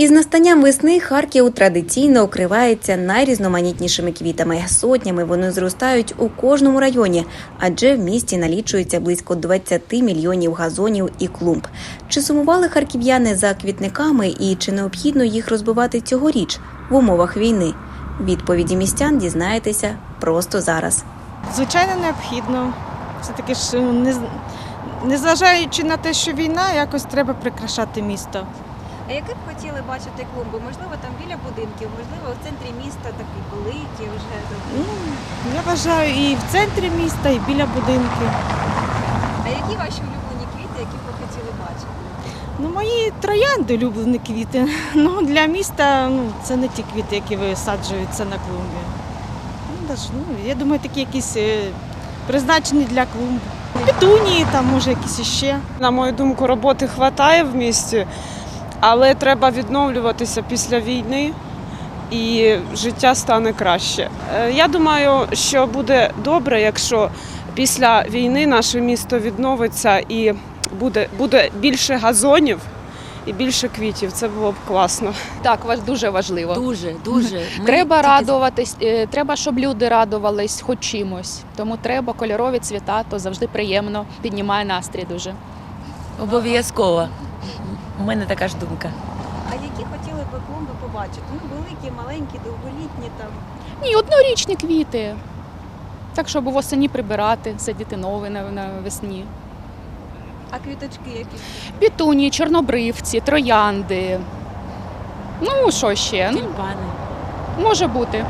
Із настанням весни Харків традиційно укривається найрізноманітнішими квітами. Сотнями вони зростають у кожному районі, адже в місті налічується близько 20 мільйонів газонів і клумб. Чи сумували харків'яни за квітниками і чи необхідно їх розбивати цьогоріч в умовах війни? Відповіді містян дізнаєтеся просто зараз. Звичайно, необхідно. Все-таки ж е, не, незважаючи на те, що війна, якось треба прикрашати місто. А які б хотіли бачити клумби? Можливо, там біля будинків, можливо, в центрі міста такі великі вже. Ну, я вважаю і в центрі міста, і біля будинків. А які ваші улюблені квіти, які б ви хотіли бачити? Ну, мої троянди улюблені квіти. Ну, для міста ну, це не ті квіти, які висаджуються на клумбі. Ну, даже, ну, я думаю, такі якісь е, призначені для клумб. Петунії, там може якісь іще. На мою думку, роботи вистачає в місті, але треба відновлюватися після війни і життя стане краще. Е, Я думаю, що буде добре, якщо після війни наше місто відновиться і буде, буде більше газонів і більше квітів. Це було б класно. Так, важ- дуже важливо. Дуже, дуже. Ми Треба тільки- радуватись, е, треба, щоб люди радувались хоч чимось. Тому треба кольорові цвіта, то завжди приємно, піднімає настрій дуже. Обов'язково. У мене така ж думка. А які хотіли б клумби побачити? Ну, великі, маленькі, довголітні там. Ні, однорічні квіти. Так, щоб восені прибирати, садити нові на, на весні. А квіточки які? Пітуні, чорнобривці, троянди. Ну, що ще? Ну, Тюльпани. може бути.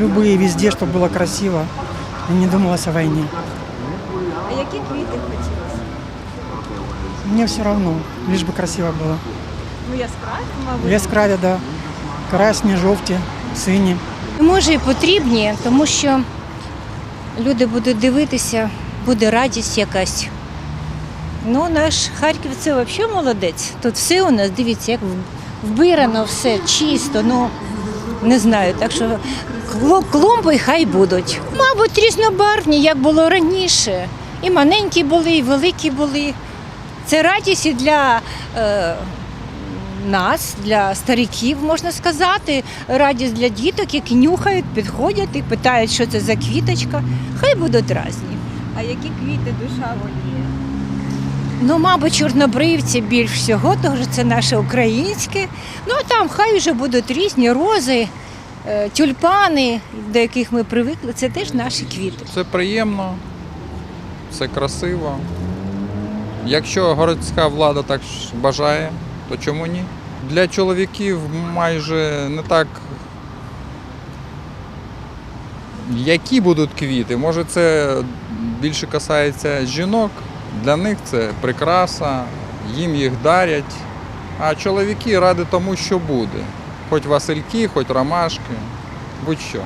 Любые, везде, чтобы было красиво. И не думалось о войне. А які квіти хотілося? Мне все равно, лишь бы красиво было. Ну, яскраві, мабуть. Яскраві, да. Красні, жовті, сині. Може і потрібні, тому що люди будуть дивитися, буде радість якась. Ну, наш Харків це взагалі молодець. Тут все у нас, дивіться, як вбирано все чисто. Ну не знаю. Так що клумби хай будуть. Мабуть, різнобарвні, як було раніше. І маленькі були, і великі були. Це радість і для е, нас, для стариків, можна сказати. Радість для діток, які нюхають, підходять і питають, що це за квіточка. Хай будуть різні. А які квіти душа воліє? Ну, мабуть, чорнобривці більш всього, тому що це наше українське. Ну а там хай вже будуть різні рози, е, тюльпани, до яких ми привикли. Це теж наші квіти. Це приємно, це красиво. Якщо городська влада так ж бажає, то чому ні? Для чоловіків майже не так. Які будуть квіти? Може, це більше касається жінок. Для них це прикраса, їм їх дарять. А чоловіки ради тому, що буде. Хоч васильки, хоч ромашки, будь-що.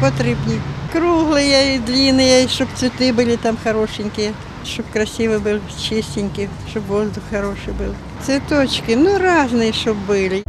Потрібні. Круглые, длинные, щоб цветы были там хорошенькие, щоб красиво был, чистенький, щоб воздух хороший был. Цветочки, ну разные, щоб были.